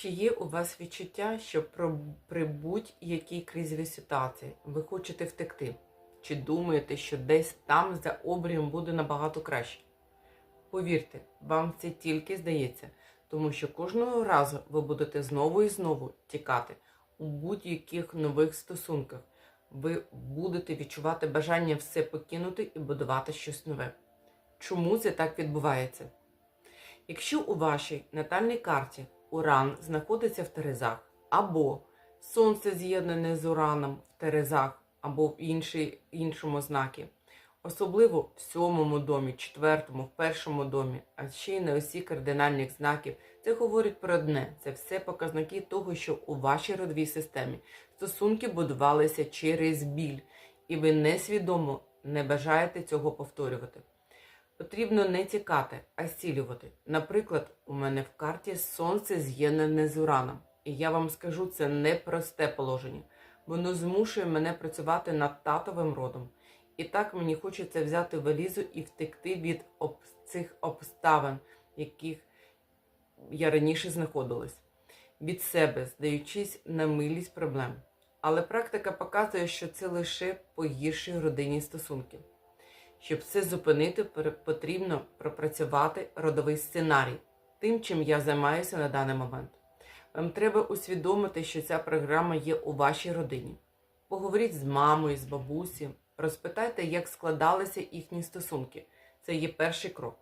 Чи є у вас відчуття, що при будь-якій кризовій ситуації ви хочете втекти? Чи думаєте, що десь там за обрієм буде набагато краще? Повірте, вам це тільки здається, тому що кожного разу ви будете знову і знову тікати у будь-яких нових стосунках. Ви будете відчувати бажання все покинути і будувати щось нове. Чому це так відбувається? Якщо у вашій натальній карті Уран знаходиться в Терезах, або Сонце з'єднане з Ураном в Терезах, або в іншій, іншому знакі, особливо в сьомому домі, четвертому, в першому домі, а ще й на осі кардинальних знаків, це говорить про одне: це все показники того, що у вашій родовій системі стосунки будувалися через біль, і ви несвідомо не бажаєте цього повторювати. Потрібно не тікати, а зцілювати. Наприклад, у мене в карті сонце з'єднане з ураном. І я вам скажу, це непросте положення. Воно змушує мене працювати над татовим родом. І так мені хочеться взяти валізу і втекти від об... цих обставин, в яких я раніше знаходилась. Від себе, здаючись на милість проблем. Але практика показує, що це лише погіршує родинні стосунки. Щоб це зупинити, потрібно пропрацювати родовий сценарій, тим, чим я займаюся на даний момент. Вам треба усвідомити, що ця програма є у вашій родині. Поговоріть з мамою, з бабусею, розпитайте, як складалися їхні стосунки. Це є перший крок.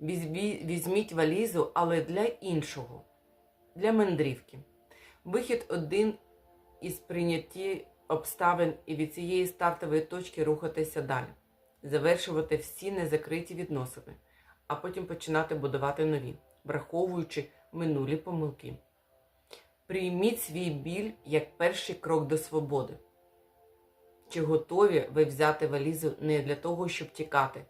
Візьміть валізу, але для іншого, для мандрівки. Вихід один із прийнятті обставин і від цієї стартової точки рухатися далі завершувати всі незакриті відносини, а потім починати будувати нові, враховуючи минулі помилки. Прийміть свій біль як перший крок до свободи. Чи готові ви взяти валізу не для того, щоб тікати,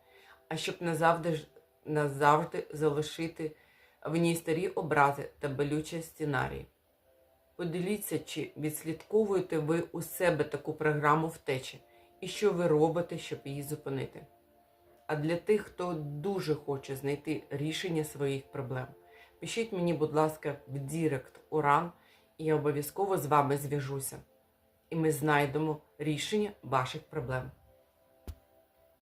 а щоб назавжди, назавжди залишити в ній старі образи та болючі сценарії? Поділіться, чи відслідковуєте ви у себе таку програму втечі і що ви робите, щоб її зупинити. А для тих, хто дуже хоче знайти рішення своїх проблем, пишіть мені, будь ласка, в Дірект Уран, і я обов'язково з вами зв'яжуся. І ми знайдемо рішення ваших проблем.